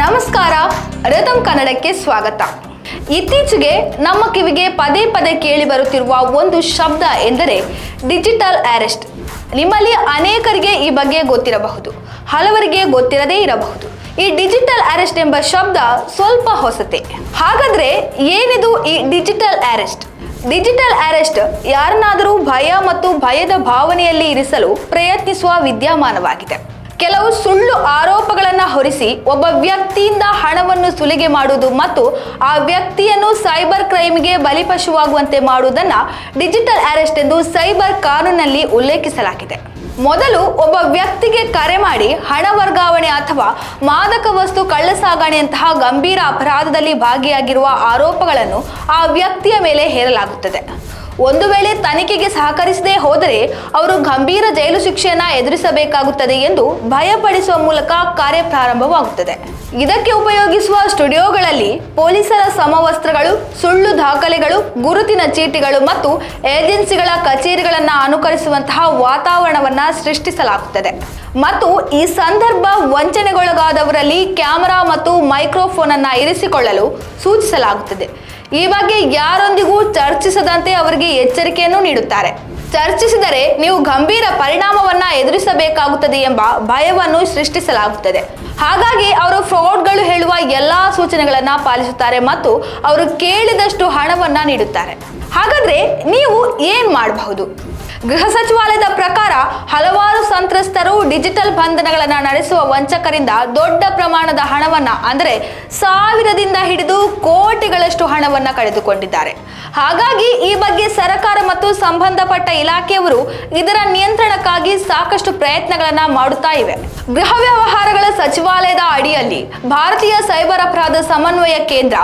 ನಮಸ್ಕಾರ, ರಥಂ ಕನ್ನಡಕ್ಕೆ ಸ್ವಾಗತ. ಇತ್ತೀಚೆಗೆ ನಮ್ಮ ಕಿವಿಗೆ ಪದೇ ಪದೇ ಕೇಳಿ ಬರುತ್ತಿರುವ ಒಂದು ಶಬ್ದ ಎಂದರೆ ಡಿಜಿಟಲ್ ಅರೆಸ್ಟ್. ನಿಮ್ಮಲ್ಲಿ ಅನೇಕರಿಗೆ ಈ ಬಗ್ಗೆ ಗೊತ್ತಿರಬಹುದು, ಹಲವರಿಗೆ ಗೊತ್ತಿರದೇ ಇರಬಹುದು. ಈ ಡಿಜಿಟಲ್ ಅರೆಸ್ಟ್ ಎಂಬ ಶಬ್ದ ಸ್ವಲ್ಪ ಹೊಸತೆ. ಹಾಗಾದ್ರೆ ಏನಿದು ಈ ಡಿಜಿಟಲ್ ಅರೆಸ್ಟ್? ಡಿಜಿಟಲ್ ಅರೆಸ್ಟ್ ಯಾರನ್ನಾದರೂ ಭಯ ಮತ್ತು ಭಯದ ಭಾವನೆಯಲ್ಲಿ ಇರಿಸಲು ಪ್ರಯತ್ನಿಸುವ ವಿದ್ಯಮಾನವಾಗಿದೆ. ಕೆಲವು ಸುಳ್ಳು ಆರೋಪಗಳನ್ನು ಹೊರಿಸಿ ಒಬ್ಬ ವ್ಯಕ್ತಿಯಿಂದ ಹಣವನ್ನು ಸುಲಿಗೆ ಮಾಡುವುದು ಮತ್ತು ಆ ವ್ಯಕ್ತಿಯನ್ನು ಸೈಬರ್ ಕ್ರೈಮ್ಗೆ ಬಲಿಪಶುವಾಗುವಂತೆ ಮಾಡುವುದನ್ನು ಡಿಜಿಟಲ್ ಅರೆಸ್ಟ್ ಎಂದು ಸೈಬರ್ ಕಾನೂನಲ್ಲಿ ಉಲ್ಲೇಖಿಸಲಾಗಿದೆ. ಮೊದಲು ಒಬ್ಬ ವ್ಯಕ್ತಿಗೆ ಕರೆ ಮಾಡಿ ಹಣ ವರ್ಗಾವಣೆ ಅಥವಾ ಮಾದಕ ವಸ್ತು ಕಳ್ಳಸಾಗಣೆಯಂತಹ ಗಂಭೀರ ಅಪರಾಧದಲ್ಲಿ ಭಾಗಿಯಾಗಿರುವ ಆರೋಪಗಳನ್ನು ಆ ವ್ಯಕ್ತಿಯ ಮೇಲೆ ಹೇರಲಾಗುತ್ತದೆ. ಒಂದು ವೇಳೆ ತನಿಖೆಗೆ ಸಹಕರಿಸದೇ ಹೋದರೆ ಅವರು ಗಂಭೀರ ಜೈಲು ಶಿಕ್ಷೆಯನ್ನ ಎದುರಿಸಬೇಕಾಗುತ್ತದೆ ಎಂದು ಭಯಪಡಿಸುವ ಮೂಲಕ ಕಾರ್ಯ ಪ್ರಾರಂಭವಾಗುತ್ತದೆ. ಇದಕ್ಕೆ ಉಪಯೋಗಿಸುವ ಸ್ಟುಡಿಯೋಗಳಲ್ಲಿ ಪೊಲೀಸರ ಸಮವಸ್ತ್ರಗಳು, ಸುಳ್ಳು ದಾಖಲೆಗಳು, ಗುರುತಿನ ಚೀಟಿಗಳು ಮತ್ತು ಏಜೆನ್ಸಿಗಳ ಕಚೇರಿಗಳನ್ನು ಅನುಕರಿಸುವಂತಹ ವಾತಾವರಣವನ್ನ ಸೃಷ್ಟಿಸಲಾಗುತ್ತದೆ. ಮತ್ತು ಈ ಸಂದರ್ಭ ವಂಚನೆಗೊಳಗಾದವರಲ್ಲಿ ಕ್ಯಾಮೆರಾ ಮತ್ತು ಮೈಕ್ರೋಫೋನ್ ಅನ್ನ ಇರಿಸಿಕೊಳ್ಳಲು ಸೂಚಿಸಲಾಗುತ್ತದೆ. ಈ ಬಗ್ಗೆ ಯಾರೊಂದಿಗೂ ಚರ್ಚಿಸದಂತೆ ಅವರಿಗೆ ಎಚ್ಚರಿಕೆಯನ್ನು ನೀಡುತ್ತಾರೆ. ಚರ್ಚಿಸಿದರೆ ನೀವು ಗಂಭೀರ ಪರಿಣಾಮವನ್ನ ಎದುರಿಸಬೇಕಾಗುತ್ತದೆ ಎಂಬ ಭಯವನ್ನು ಸೃಷ್ಟಿಸಲಾಗುತ್ತದೆ. ಹಾಗಾಗಿ ಅವರು ಫ್ರಾಡ್ಗಳು ಹೇಳುವ ಎಲ್ಲಾ ಸೂಚನೆಗಳನ್ನ ಪಾಲಿಸುತ್ತಾರೆ ಮತ್ತು ಅವರು ಕೇಳಿದಷ್ಟು ಹಣವನ್ನ ನೀಡುತ್ತಾರೆ. ಹಾಗಾದ್ರೆ ನೀವು ಏನ್ ಮಾಡಬಹುದು? ಗೃಹ ಸಚಿವಾಲಯದ ಪ್ರಕಾರ ಹಲವಾರು ಸಂತ್ರಸ್ತರು ಡಿಜಿಟಲ್ ಬಂಧನಗಳನ್ನು ನಡೆಸುವ ವಂಚಕರಿಂದ ದೊಡ್ಡ ಪ್ರಮಾಣದ ಹಣವನ್ನ, ಅಂದರೆ ಸಾವಿರದಿಂದ ಹಿಡಿದು ಕೋಟಿಗಳಷ್ಟು ಹಣವನ್ನ ಕಳೆದುಕೊಂಡಿದ್ದಾರೆ. ಹಾಗಾಗಿ ಈ ಬಗ್ಗೆ ಸರ್ಕಾರ ಮತ್ತು ಸಂಬಂಧಪಟ್ಟ ಇಲಾಖೆಯವರು ಇದರ ನಿಯಂತ್ರಣಕ್ಕಾಗಿ ಸಾಕಷ್ಟು ಪ್ರಯತ್ನಗಳನ್ನ ಮಾಡುತ್ತಾ ಇವೆ. ಗೃಹ ವ್ಯವಹಾರಗಳ ಸಚಿವಾಲಯದ ಅಡಿಯಲ್ಲಿ ಭಾರತೀಯ ಸೈಬರ್ ಅಪರಾಧ ಸಮನ್ವಯ ಕೇಂದ್ರ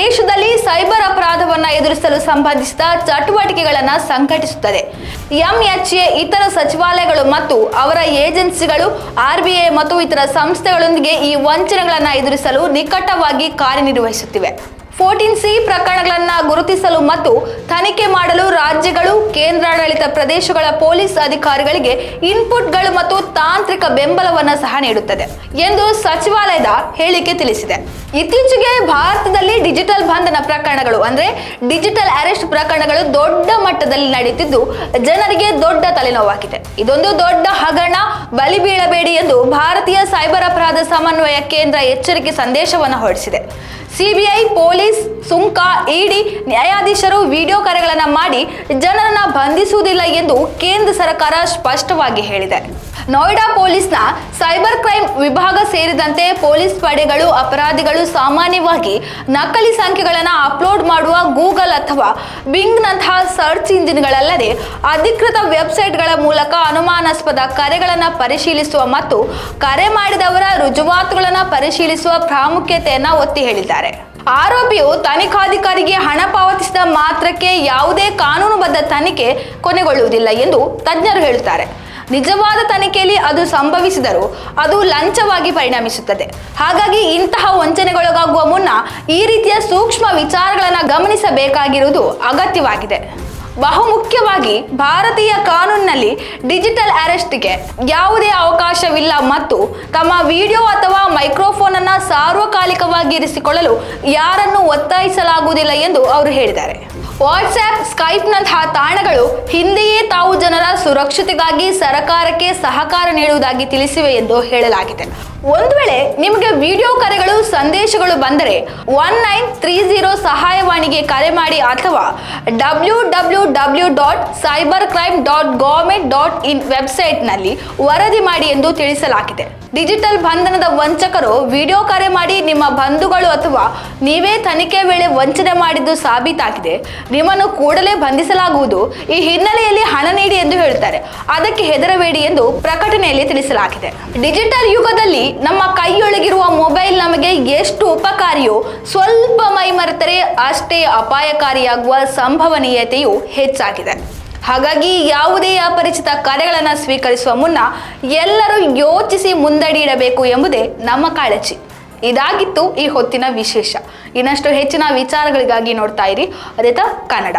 ದೇಶದಲ್ಲಿ ಸೈಬರ್ ಅಪರಾಧವನ್ನ ಎದುರಿಸಲು ಸಂಬಂಧಿಸಿದ ಚಟುವಟಿಕೆಗಳನ್ನು ಸಂಘಟಿಸುತ್ತದೆ. ಎಂಎಚ್ಎ, ಇತರ ಸಚಿವಾಲಯಗಳು ಮತ್ತು ಅವರ ಏಜೆನ್ಸಿಗಳು, ಆರ್ಬಿಐ ಮತ್ತು ಇತರ ಸಂಸ್ಥೆಗಳೊಂದಿಗೆ ಈ ವಂಚನೆಗಳನ್ನು ಎದುರಿಸಲು ನಿಕಟವಾಗಿ ಕಾರ್ಯನಿರ್ವಹಿಸುತ್ತಿವೆ. ಫೋರ್ಟೀನ್ ಸಿ ಪ್ರಕರಣಗಳನ್ನು ಗುರುತಿಸಲು ಮತ್ತು ತನಿಖೆ ಮಾಡಲು ರಾಜ್ಯಗಳು, ಕೇಂದ್ರಾಡಳಿತ ಪ್ರದೇಶಗಳ ಪೊಲೀಸ್ ಅಧಿಕಾರಿಗಳಿಗೆ ಇನ್ಪುಟ್ಗಳು ಮತ್ತು ತಾಂತ್ರಿಕ ಬೆಂಬಲವನ್ನು ಸಹ ನೀಡುತ್ತದೆ ಎಂದು ಸಚಿವಾಲಯದ ಹೇಳಿಕೆ ತಿಳಿಸಿದೆ. ಇತ್ತೀಚೆಗೆ ಭಾರತದಲ್ಲಿ ಡಿಜಿಟಲ್ ಬಂಧನ ಪ್ರಕರಣಗಳು, ಅಂದ್ರೆ ಡಿಜಿಟಲ್ ಅರೆಸ್ಟ್ ಪ್ರಕರಣಗಳು ದೊಡ್ಡ ಮಟ್ಟದಲ್ಲಿ ನಡೆಯುತ್ತಿದ್ದು, ಜನರಿಗೆ ದೊಡ್ಡ ತಲೆನೋವಾಗಿದೆ. ಇದೊಂದು ದೊಡ್ಡ ಹಗರಣ, ಬಲಿ ಬೀಳಬೇಡಿ ಎಂದು ಭಾರತೀಯ ಸೈಬರ್ ಅಪರಾಧ ಸಮನ್ವಯ ಕೇಂದ್ರ ಎಚ್ಚರಿಕೆ ಸಂದೇಶವನ್ನು ಹೊರಡಿಸಿದೆ. ಸಿಬಿಐ, ಪೊಲೀಸ್, ಸುಂಕ, ಇಡಿ, ನ್ಯಾಯಾಧೀಶರು ವಿಡಿಯೋ ಕರೆಗಳನ್ನು ಮಾಡಿ ಜನರನ್ನ ಬಂಧಿಸುವುದಿಲ್ಲ ಎಂದು ಕೇಂದ್ರ ಸರ್ಕಾರ ಸ್ಪಷ್ಟವಾಗಿ ಹೇಳಿದೆ. ನೋಯ್ಡಾ ಪೊಲೀಸ್ನ ಸೈಬರ್ ಕ್ರೈಮ್ ವಿಭಾಗ ಸೇರಿದಂತೆ ಪೊಲೀಸ್ ಪಡೆಗಳು, ಅಪರಾಧಿಗಳು ಸಾಮಾನ್ಯವಾಗಿ ನಕಲಿ ಸಂಖ್ಯೆಗಳನ್ನು ಅಪ್ಲೋಡ್ ಮಾಡುವ ಗೂಗಲ್ ಅಥವಾ ಬಿಂಗ್ನಂತಹ ಸರ್ಚ್ ಇಂಜಿನ್ಗಳಲ್ಲದೆ ಅಧಿಕೃತ ವೆಬ್ಸೈಟ್ಗಳ ಮೂಲಕ ಅನುಮಾನಾಸ್ಪದ ಕರೆಗಳನ್ನು ಪರಿಶೀಲಿಸುವ ಮತ್ತು ಕರೆ ಮಾಡಿದವರ ರುಜುವಾತುಗಳನ್ನು ಪರಿಶೀಲಿಸುವ ಪ್ರಾಮುಖ್ಯತೆಯನ್ನು ಒತ್ತಿ ಹೇಳಿದ್ದಾರೆ. ಆರೋಪಿಯು ತನಿಖಾಧಿಕಾರಿಗೆ ಹಣ ಪಾವತಿಸಿದ ಮಾತ್ರಕ್ಕೆ ಯಾವುದೇ ಕಾನೂನುಬದ್ಧ ತನಿಖೆ ಕೊನೆಗೊಳ್ಳುವುದಿಲ್ಲ ಎಂದು ತಜ್ಞರು ಹೇಳುತ್ತಾರೆ. ನಿಜವಾದ ತನಿಖೆಯಲ್ಲಿ ಅದು ಸಂಭವಿಸಿದರೂ ಅದು ಲಂಚವಾಗಿ ಪರಿಣಮಿಸುತ್ತದೆ. ಹಾಗಾಗಿ ಇಂತಹ ವಂಚನೆಗೊಳಗಾಗುವ ಮುನ್ನ ಈ ರೀತಿಯ ಸೂಕ್ಷ್ಮ ವಿಚಾರಗಳನ್ನು ಗಮನಿಸಬೇಕಾಗಿರುವುದು ಅಗತ್ಯವಾಗಿದೆ. ಬಹುಮುಖ್ಯವಾಗಿ ಭಾರತೀಯ ಕಾನೂನಿನಲ್ಲಿ ಡಿಜಿಟಲ್ ಅರೆಸ್ಟ್ಗೆ ಯಾವುದೇ ಅವಕಾಶವಿಲ್ಲ ಮತ್ತು ತಮ್ಮ ವಿಡಿಯೋ ಅಥವಾ ಮೈಕ್ರೋ ಸಾರ್ವಕಾಲಿಕವಾಗಿ ಇರಿಸಿಕೊಳ್ಳಲು ಯಾರನ್ನು ಒತ್ತಾಯಿಸಲಾಗುವುದಿಲ್ಲ ಎಂದು ಅವರು ಹೇಳಿದ್ದಾರೆ. ವಾಟ್ಸ್ಆ್ಯಪ್ ಸ್ಕೈಪ್ನಂತಹ ತಾಣಗಳು ಹಿಂದೆಯೇ ತಾವು ಜನರ ಸುರಕ್ಷತೆಗಾಗಿ ಸರಕಾರಕ್ಕೆ ಸಹಕಾರ ನೀಡುವುದಾಗಿ ತಿಳಿಸಿವೆ ಎಂದು ಹೇಳಲಾಗಿದೆ. ಒಂದು ವೇಳೆ ನಿಮಗೆ ವಿಡಿಯೋ ಕರೆಗಳು, ಸಂದೇಶಗಳು ಬಂದರೆ ಒನ್ ನೈನ್ ತ್ರೀ ಜೀರೋ ಸಹಾಯವಾಣಿಗೆ ಕರೆ ಮಾಡಿ ಅಥವಾ W W W dot cyber crime dot government dot in ವೆಬ್ಸೈಟ್ನಲ್ಲಿ ವರದಿ ಮಾಡಿ ಎಂದು ತಿಳಿಸಲಾಗಿದೆ. ಡಿಜಿಟಲ್ ಬಂಧನದ ವಂಚಕರು ವಿಡಿಯೋ ಕರೆ ಮಾಡಿ ನಿಮ್ಮ ಬಂಧುಗಳು ಅಥವಾ ನೀವೇ ತನಿಖೆ ವೇಳೆ ವಂಚನೆ ಮಾಡಿದ್ದು ಸಾಬೀತಾಗಿದೆ. ನಿಮ್ಮನ್ನು ಕೂಡಲೇ ಬಂಧಿಸಲಾಗುವುದು. ಈ ಹಿನ್ನೆಲೆಯಲ್ಲಿ ಹಣ ನೀಡಿ ಎಂದು ಹೇಳುತ್ತಾರೆ. ಅದಕ್ಕೆ ಹೆದರಬೇಡಿ ಎಂದು ಪ್ರಕಟಣೆಯಲ್ಲಿ ತಿಳಿಸಲಾಗಿದೆ. ಡಿಜಿಟಲ್ ಯುಗದಲ್ಲಿ ನಮ್ಮ ಕೈಯೊಳಗಿರುವ ಮೊಬೈಲ್ ನಮಗೆ ಎಷ್ಟು ಉಪಕಾರಿಯೋ ಸ್ವಲ್ಪ ಮೈ ಮರೆತರೆ ಅಷ್ಟೇ ಅಪಾಯಕಾರಿಯಾಗುವ ಸಂಭವನೀಯತೆಯು ಹೆಚ್ಚಾಗಿದೆ. ಹಾಗಾಗಿ ಯಾವುದೇ ಅಪರಿಚಿತ ಕರೆಗಳನ್ನು ಸ್ವೀಕರಿಸುವ ಮುನ್ನ ಎಲ್ಲರೂ ಯೋಚಿಸಿ ಮುಂದಡಿ ಇಡಬೇಕು ಎಂಬುದೇ ನಮ್ಮ ಕಾಳಜಿ. ಇದಾಗಿತ್ತು ಈ ಹೊತ್ತಿನ ವಿಶೇಷ. ಇನ್ನಷ್ಟು ಹೆಚ್ಚಿನ ವಿಚಾರಗಳಿಗಾಗಿ ನೋಡ್ತಾ ಇರಿ. ಅದೇತ ಕನ್ನಡ.